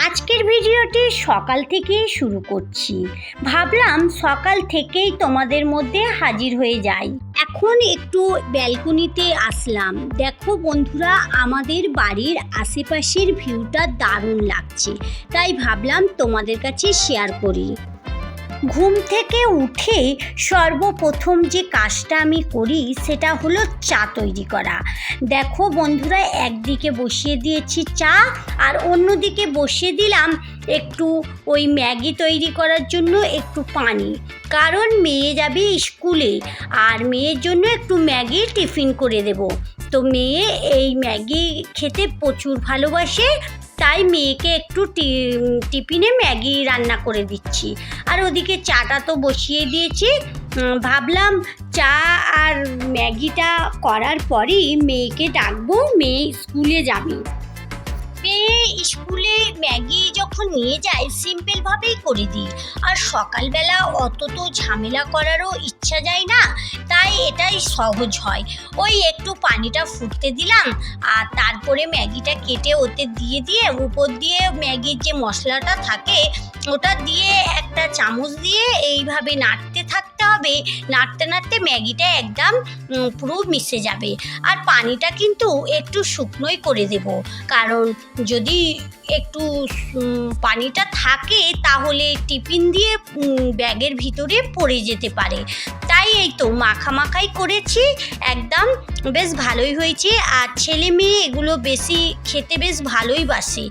আজকের ভিডিওটি সকাল থেকেই শুরু করছি। ভাবলাম সকাল থেকেই তোমাদের মধ্যে হাজির হয়ে যাই। এখন একটু ব্যালকনিতে আসলাম। দেখো বন্ধুরা, আমাদের বাড়ির আশেপাশের ভিউটা দারুণ লাগছে। তাই ভাবলাম তোমাদের কাছে শেয়ার করি। ঘুম থেকে উঠে সর্বপ্রথম যে কাজটা আমি করি সেটা হলো চা তৈরি করা। দেখো বন্ধুরা, একদিকে বসিয়ে দিয়েছি চা আর অন্যদিকে বসিয়ে দিলাম একটু ওই ম্যাগি তৈরি করার জন্য একটু পানি। কারণ মেয়ে যাবে স্কুলে আর মেয়ের জন্য একটু ম্যাগি টিফিন করে দেব। তো মেয়ে এই ম্যাগি খেতে প্রচুর ভালোবাসে তাই মেয়েকে একটু টিফিনে ম্যাগি রান্না করে দিচ্ছি। আর ওদিকে চাটা তো বসিয়ে দিয়েছি। ভাবলাম চা আর ম্যাগিটা করার পরেই মেয়েকে ডাকবো, মেয়ে স্কুলে যাবে। মেয়ে স্কুলে ম্যাগি যখন নিয়ে যায় সিম্পলভাবেই করে দিই। আর সকালবেলা অত তো ঝামেলা করারও ইচ্ছা যায় না, তাই এটাই সহজ হয়। ওই একটু পানিটা ফুটতে দিলাম, আর তারপরে ম্যাগিটা কেটে ওতে দিয়ে দিয়ে, উপর দিয়ে ম্যাগির যে মশলাটা থাকে, ওটা দিয়ে একটা চামচ দিয়ে এইভাবে নাড়তে থাকতে হবে। নাড়তে নাড়তে ম্যাগিটা একদম পুরো মিশে যাবে। আর পানিটা কিন্তু একটু শুকনোই করে দেব। কারণ যদি একটু পানিটা থাকে তাহলে টিফিন দিয়ে ব্যাগের ভিতরে পড়ে যেতে পারে। এই তো মাখামাখাই করেছি, একদম বেশ ভালোই হয়েছে। আর ছেলে মেয়ে, এগুলো বেশি খেতে বেশ ভালোই বাসে।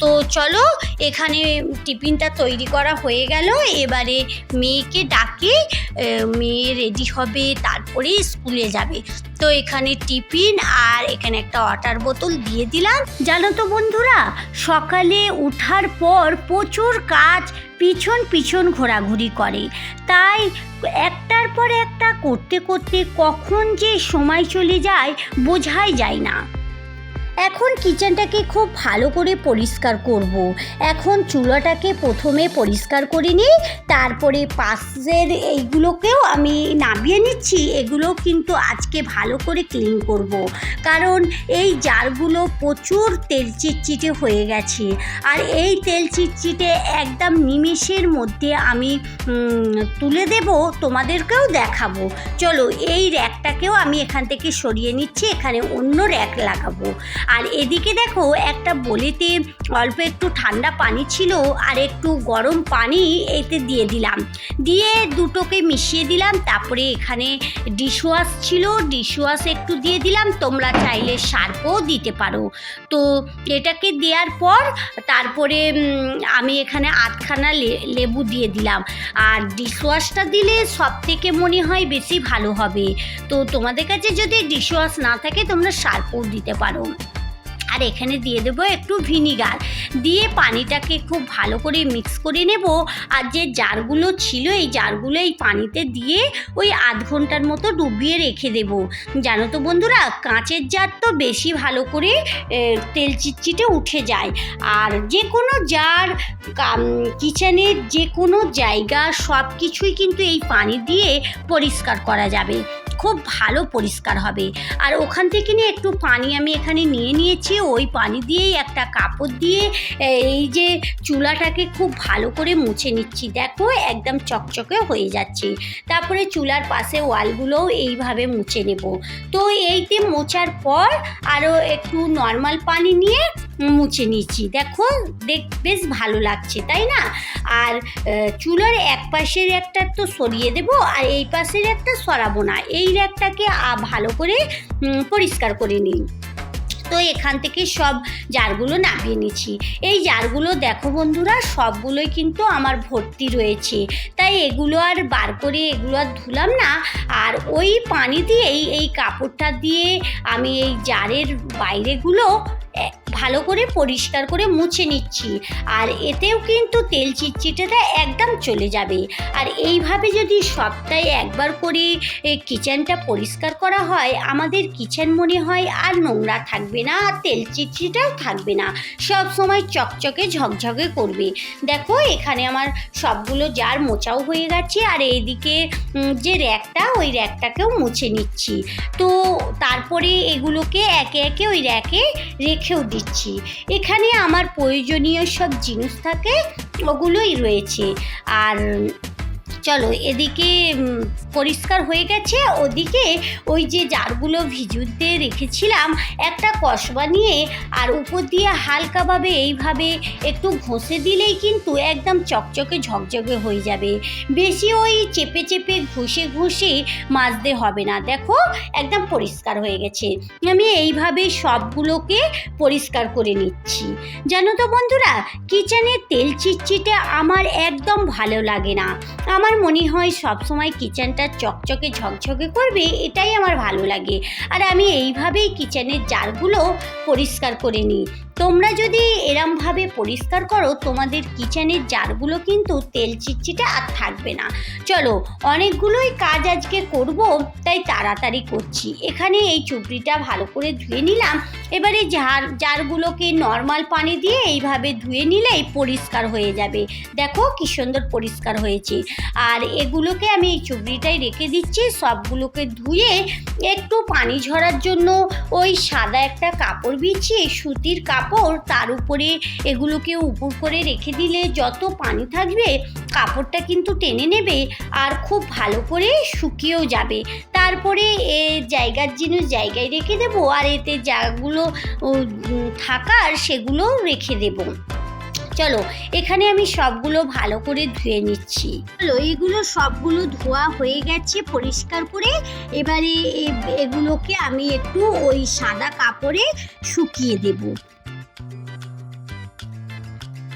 তো চলো, এখানে টিফিনটা তৈরি করা হয়ে গেল। এবারে মেয়েকে ডাকে মেয়ে রেডি হবে, তারপরে স্কুলে যাবে। তো এখানে টিফিন আর এখানে একটা ওয়াটার বোতল দিয়ে দিলাম। জানো তো বন্ধুরা, সকালে ওঠার পর প্রচুর কাজ পিছন পিছন ঘোরাঘুরি করে। তাই একটার পর একটা করতে করতে কখন যে সময় চলে যায় বোঝাই যায় না। এখন কিচেনটাকে খুব ভালো করে পরিষ্কার করব। এখন চুলাটাকে প্রথমে পরিষ্কার করে নিই, তারপরে পাশের এইগুলোকেও আমি নামিয়ে নিচ্ছি, এগুলো কিন্তু আজকে ভালো করে ক্লিন করব। কারণ এই জারগুলো প্রচুর তেল চিটচিটে হয়ে গেছে আর এই তেল চিটচিটে একদম নিমেষের মধ্যে আমি তুলে দেব, তোমাদেরকেও দেখাবো চলো এই র্যাকটাকেও আমি এখান থেকে সরিয়ে নিচ্ছি, এখানে অন্য র্যাক লাগাবো আর এদিকে দেখো একটা বলিতে অল্প একটু ঠান্ডা পানি ছিল আর একটু গরম পানি এতে দিয়ে দিলাম। দিয়ে দুটোকে মিশিয়ে দিলাম, তারপরে এখানে ডিশওয়াশ ছিল ডিশওয়াশ একটু দিয়ে দিলাম, তোমরা চাইলে সার্ফও দিতে পারো। তো এটাকে দেওয়ার পর তারপরে আমি এখানে আধখানা লেবু দিয়ে দিলাম। আর ডিশওয়াশটা দিলে সব থেকে মনে হয় বেশি ভালো হবে। তো তোমাদের কাছে যদি ডিশওয়াশ না থাকে, তোমরা সার্ফও দিতে পারো। আর এখানে দিয়ে দেবো একটু ভিনিগার। দিয়ে পানিটাকে খুব ভালো করে মিক্স করে নেব। আর যে জারগুলো ছিল, এই জারগুলো এই পানিতে দিয়ে ওই আধ ঘণ্টার মতো ডুবিয়ে রেখে দেব। জানো তো বন্ধুরা, কাঁচের জার তো বেশি ভালো করে তেল চিটচিটে উঠে যায়। আর যে কোনো জার কিচেনের যে কোনো জায়গা সব কিছুই কিন্তু এই পানি দিয়ে পরিষ্কার করা যাবে। খুব ভালো পরিষ্কার হবে। আর ওখান থেকে নিয়ে একটু পানি আমি এখানে নিয়ে নিয়েছি, ওই পানি দিয়েই একটা কাপড় দিয়ে এই যে চুলাটাকে খুব ভালো করে মুছে নিচ্ছি। দেখো একদম চকচকে হয়ে যাচ্ছে। তারপরে চুলার পাশে ওয়ালগুলোও এইভাবে মুছে নেব। তো এইতে মোছার পর আরও একটু নর্মাল পানি নিয়ে মুছে নিচ্ছি। দেখো দেখ বেশ ভালো লাগছে, তাই না? আর চুলার এক পাশের একটা তো সরিয়ে দেব, আর এই পাশের একটা সরাবো না। এই র্যাকটাকে ভালো করে পরিষ্কার করে নিই তো এখান থেকে সব জারগুলো নামিয়ে নিচ্ছি। এই জারগুলো দেখো বন্ধুরা, সবগুলোই কিন্তু আমার ভর্তি রয়েছে। তাই এগুলো আর বার করে এগুলো আর ধুলাম না। আর ওই পানি দিয়েই এই কাপড়টা দিয়ে আমি এই জারের বাইরেগুলো ভালো করে পরিষ্কার করে মুছে নিচ্ছি। আর এতেও কিন্তু তেল চিটচিটেটা একদম চলে যাবে। আর এইভাবে যদি সপ্তাহে একবার করে কিচেনটা পরিষ্কার করা হয়, আমাদের কিচেন মনে হয় আর নোংরা থাকবে না, আর তেল চিটচিটাও থাকবে না। সব সময় চকচকে ঝকঝকে করবে। দেখো, এখানে আমার সবগুলো জার মোচাও হয়ে গেছে, আর এইদিকে যে র্যাকটা, ওই র্যাকটাকেও মুছে নিচ্ছি। তো তারপরে এগুলোকে একে একে ওই র্যাকে রেখেও দিচ্ছি। এখানে আমার প্রয়োজনীয় সব জিনিস থাকে ওগুলোই রয়েছে। আর চলো, এদিকে পরিষ্কার হয়ে গেছে। ওদিকে ওই যে জারগুলো ভিজুতে রেখেছিলাম, একটা কসবা নিয়ে, আর উপর দিয়ে হালকাভাবে এইভাবে একটু ঘষে দিলেই কিন্তু একদম চকচকে ঝকঝকে হয়ে যাবে। বেশি ওই চেপে চেপে ঘষে ঘষে মাজতে হবে না। দেখো, একদম পরিষ্কার হয়ে গেছে। আমি এইভাবে সবগুলোকে পরিষ্কার করে নিচ্ছি। জানো তো বন্ধুরা কিচেনের তেল চিটচিটে আমার একদম ভালো লাগে না। আমার মনে হয় সবসময় কিচেনটা চকচকে ঝকঝকে করবে, এটাই আমার ভালো লাগে। আর আমি এইভাবেই কিচেনের জারগুলো পরিষ্কার করে নিই। তোমরা যদি এরমভাবে পরিষ্কার করো, তোমাদের কিচেনের জারগুলো কিন্তু তেল চিটচিটে আর থাকবে না। চলো, অনেকগুলোই কাজ আজকে করব, তাই তাড়াতাড়ি করছি। এখানে এই চুপড়িটা ভালো করে ধুয়ে নিলাম। এবারে জার জারগুলোকে নর্মাল পানি দিয়ে এইভাবে ধুয়ে নিলেই পরিষ্কার হয়ে যাবে। দেখো কি সুন্দর পরিষ্কার হয়েছে। আর এগুলোকে আমি এই চুবড়িটাই রেখে দিচ্ছি, সবগুলোকে ধুয়ে একটু পানি ঝরার জন্য ওই সাদা একটা কাপড় বিছিয়ে সুতির কাপড় তার উপরে এগুলোকে উপর করে রেখে দিলে যত পানি থাকবে, কাপড়টা কিন্তু টেনে নেবে আর খুব ভালো করে শুকিয়েও যাবে। তারপরে এ জায়গার জিনিস জায়গায় রেখে দেবো আর এতে যাগুলো থাকার সেগুলো রেখে দেবো। চলো, এখানে আমি সবগুলো ভালো করে ধুয়ে নিচ্ছি। চলো, এইগুলো সবগুলো ধোয়া হয়ে গেছে পরিষ্কার করে। এবারে এগুলোকে আমি একটু ওই সাদা কাপড়ে শুকিয়ে দেবো।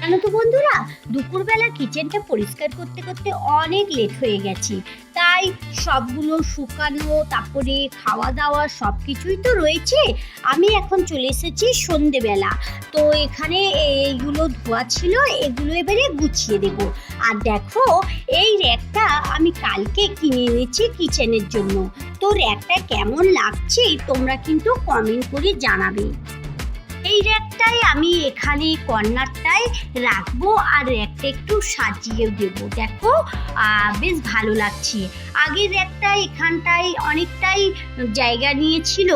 জানো তো বন্ধুরা? দুপুরবেলা কিচেনটা পরিষ্কার করতে করতে অনেক লেট হয়ে গেছে। তাই সবগুলো শুকানো, তারপরে খাওয়া দাওয়া সব কিছুই তো রয়েছে। আমি এখন চলে এসেছি সন্ধেবেলা। তো এখানে এইগুলো ধোয়া ছিল, এগুলো এবারে গুছিয়ে দেব। আর দেখো, এই র্যাকটা আমি কালকে কিনে এনেছি কিচেনের জন্য। তো র্যাকটা কেমন লাগছে তোমরা কিন্তু কমেন্ট করে জানাবে। এই র্যাকটাই আমি এখানে কর্নারটায় রাখব আর র্যাকটা একটু সাজিয়েও দেবো। দেখো বেশ ভালো লাগছে। আগের র্যাকটা এখানটায় অনেকটাই জায়গা নিয়েছিল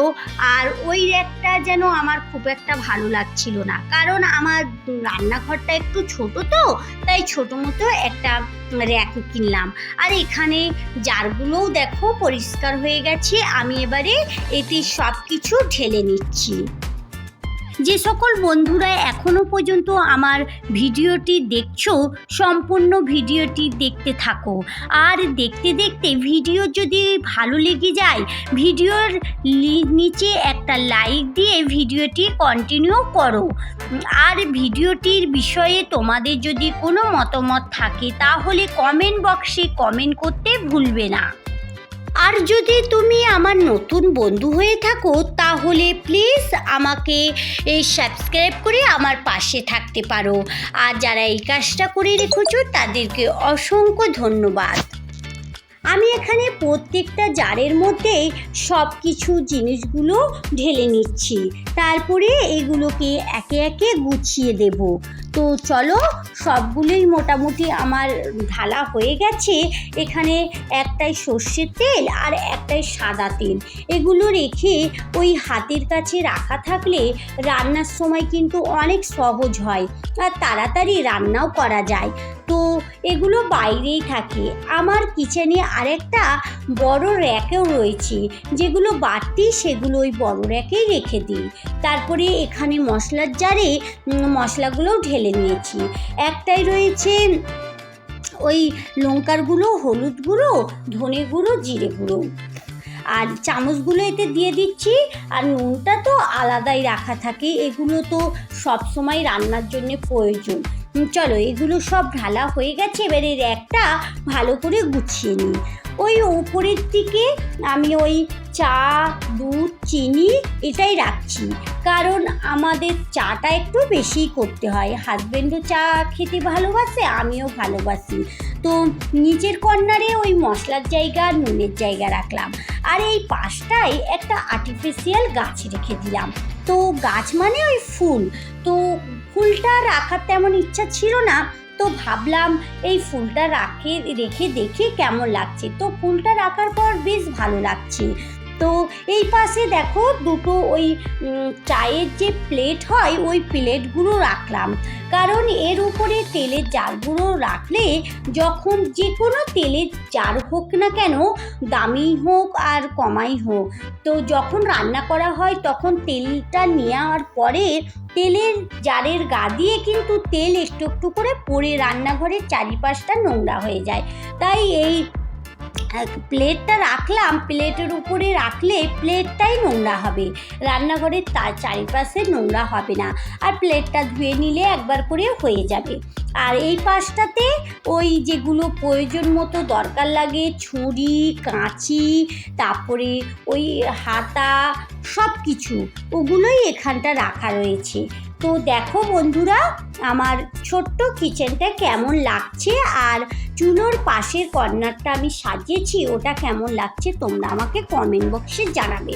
আর ওই র্যাকটা যেন আমার খুব একটা ভালো লাগছিল না। কারণ আমার রান্নাঘরটা একটু ছোট তো, তাই ছোট মতো একটা র্যাক কিনলাম। আর এখানে জারগুলোও দেখো পরিষ্কার হয়ে গেছে। আমি এবারে এতে সব কিছু ঢেলে নিচ্ছি। যে সকল বন্ধুরা এখনও পর্যন্ত আমার ভিডিওটি দেখছ, সম্পূর্ণ ভিডিওটি দেখতে থাকো। আর দেখতে দেখতে ভিডিও যদি ভালো লেগে যায়, ভিডিওর নিচে একটা লাইক দিয়ে ভিডিওটি কন্টিনিউ করো। আর ভিডিওটির বিষয়ে তোমাদের যদি কোনো মতামত থাকে, তাহলে কমেন্ট বক্সে কমেন্ট করতে ভুলবে না। আর যদি তুমি আমার নতুন বন্ধু হয়ে থাকো, তাহলে প্লিজ আমাকে এই সাবস্ক্রাইব করে আমার পাশে থাকতে পারো। আর যারা এই কাজটা করে রেখেছো, তাদেরকে অসংখ্য ধন্যবাদ। আমি এখানে প্রত্যেকটা জারের মধ্যে সব কিছু জিনিসগুলো ঢেলে নিচ্ছি। তারপরে এগুলোকে একে একে গুছিয়ে দেব। তো চলো, সবগুলোই মোটামুটি আমার ঢালা হয়ে গেছে। এখানে একটাই সর্ষের তেল আর একটাই সাদা তেল। এগুলো রেখে ওই হাতের কাছে রাখা থাকলে রান্নার সময় কিন্তু অনেক সহজ হয়। আর তাড়াতাড়ি রান্নাও করা যায়। তো এগুলো বাইরেই থাকে। আমার কিচেনে আরেকটা বড় র্যাকেও রয়েছে, যেগুলো বাড়তি সেগুলো ওই বড় র্যাকেই রেখে দিই। তারপরে এখানে মশলার জারে মশলাগুলোও ঢেলে নিয়েছি। একটাই রয়েছে ওই লঙ্কার গুঁড়ো, হলুদ গুঁড়ো, ধনে গুঁড়ো, জিরে গুঁড়ো। আর চামচগুলো এতে দিয়ে দিচ্ছি, আর নুনটা তো আলাদাই রাখা থাকে। এগুলো তো সব সময় রান্নার জন্য প্রয়োজন। চলো, এগুলো সব ঢালা হয়ে গেছে, এবারে র্যাকটা ভালো করে গুছিয়ে নিই। ওই উপরের দিকে আমি ওই চা, দুধ, চিনি এটাই রাখছি। কারণ আমাদের চাটা একটু বেশিই করতে হয়। হাজব্যান্ডও চা খেতে ভালোবাসে, আমিও ভালোবাসি। তো নিচের কর্নারে ওই মশলার জায়গা, নুনের জায়গা রাখলাম। আর এই পাশটায় একটা আর্টিফিশিয়াল গাছ রেখে দিলাম। তো গাছ মানে ওই ফুল। তো ফুলটা রাখার তেমন ইচ্ছা ছিল না, তো ভাবলাম এই ফুলটা রাখে, রেখে দেখি কেমন লাগছে। তো ফুলটা রাখার পর বেশ ভালো লাগছে। তো এই পাশে দেখো দুটো ওই চায়ের যে প্লেট হয়, ওই প্লেটগুলো রাখলাম। কারণ এর উপরে তেলের জারগুলো রাখলে যখন যে কোনো তেলের জার হোক না কেন, দামি হোক আর কমাই হোক, তো যখন রান্না করা হয় তখন তেলটা নেওয়ার পরে তেলের জারের গা দিয়ে কিন্তু তেল একটু একটু করে পরে রান্নাঘরের চারিপাশটা নোংরা হয়ে যায়। তাই এই প্লেটটা রাখলাম, প্লেটের উপরে রাখলে প্লেটটাই নোংরা হবে। রান্নাঘরের তার চারিপাশে নোংরা হবে না। আর প্লেটটা ধুয়ে নিলে একবার করে হয়ে যাবে। আর এই পাশটাতে ওই যেগুলো প্রয়োজন মতো দরকার লাগে, ছুরি, কাঁচি, তারপরে ওই হাতা সব কিছু ওগুলোই এখানটা রাখা রয়েছে। তো দেখো বন্ধুরা, আমার ছোট্ট কিচেনটা কেমন লাগছে আর চুলোর পাশের কর্নারটা আমি সাজিয়েছি, ওটা কেমন লাগছে তোমরা আমাকে কমেন্ট বক্সে জানাবে।